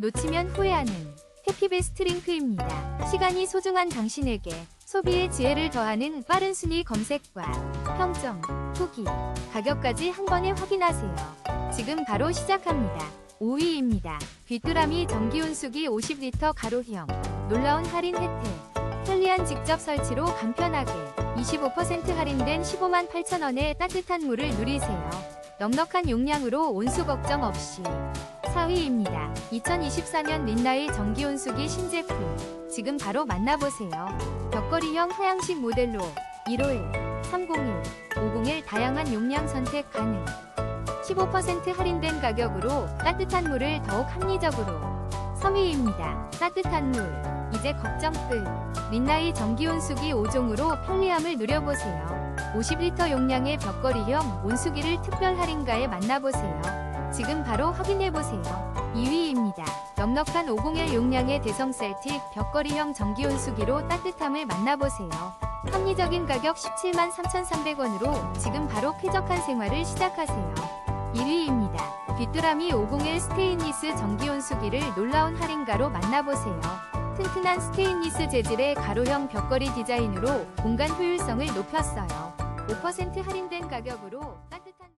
놓치면 후회하는 해피베스트 링크입니다. 시간이 소중한 당신에게 소비의 지혜를 더하는 빠른 순위 검색과 평점, 후기, 가격까지 한 번에 확인하세요. 지금 바로 시작합니다. 5위입니다. 귀뚜라미 전기온수기 50리터 가로형 놀라운 할인 혜택 편리한 직접 설치로 간편하게 25% 할인된 15만 8천원의 따뜻한 물을 누리세요. 넉넉한 용량으로 온수 걱정 없이 4위입니다. 2024년 린나이 전기온수기 신제품 지금 바로 만나보세요. 벽걸이형 하향식 모델로 151, 301, 501 다양한 용량 선택 가능 15% 할인된 가격으로 따뜻한 물을 더욱 합리적으로 3위입니다. 따뜻한 물 이제 걱정 끝 린나이 전기온수기 5종으로 편리함을 누려보세요. 50리터 용량의 벽걸이형 온수기를 특별 할인가에 만나보세요. 지금 바로 확인해보세요. 2위입니다. 넉넉한 501 용량의 대성 셀틱 벽걸이형 전기온수기로 따뜻함을 만나보세요. 합리적인 가격 17만 3,300원으로 지금 바로 쾌적한 생활을 시작하세요. 1위입니다. 귀뚜라미 501 스테인리스 전기온수기를 놀라운 할인가로 만나보세요. 튼튼한 스테인리스 재질의 가로형 벽걸이 디자인으로 공간 효율성을 높였어요. 5% 할인된 가격으로 따뜻한